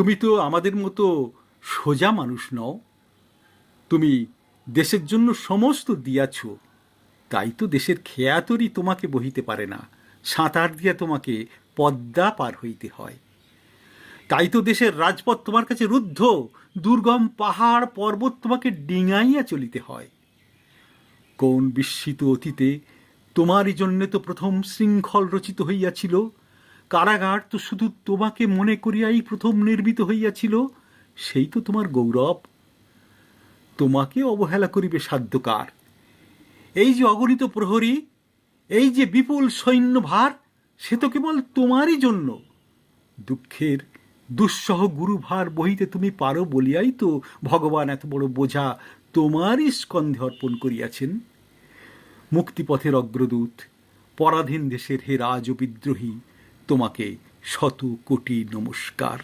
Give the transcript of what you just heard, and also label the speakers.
Speaker 1: তুমি তো আমাদের মতো সোজা মানুষ নও। তুমি দেশের জন্য সমস্ত দিয়াছ। তাই তো দেশের খেয়াতরি তোমাকে বহিতে পারে না। সাঁতার দিয়া তোমাকে পদ্মা পার হইতে হয়। তাই তো দেশের রাজপথ তোমার কাছে রুদ্ধ। দুর্গম পাহাড় পর্বত তোমাকে ডিঙাইয়া চলিতে হয়। কোন বিস্মিত অতীতে তোমারই জন্যে তো প্রথম শৃঙ্খল রচিত হইয়াছিল। কারাগার তো শুধু তোমাকে মনে করিয়াই প্রথম নির্মিত হইয়াছিল, সেই তো তোমার গৌরব। তোমাকে অবহেলা করিবে সাধ্যকার। এই যে অগণিত প্রহরী, এই যে বিপুল সৈন্যভার, সে তো কেবল তোমারই জন্য। দুঃখের, দুঃসহ গুরুভার বহিতে তুমি পারো বলিয়াই তো ভগবান এত বড় বোঝা তোমারই স্কন্ধে অর্পণ করিয়াছেন। মুক্তিপথের অগ্রদূত, পরাধীন দেশের হে রাজ বিদ্রোহী তোমাকে শত কোটি নমস্কার।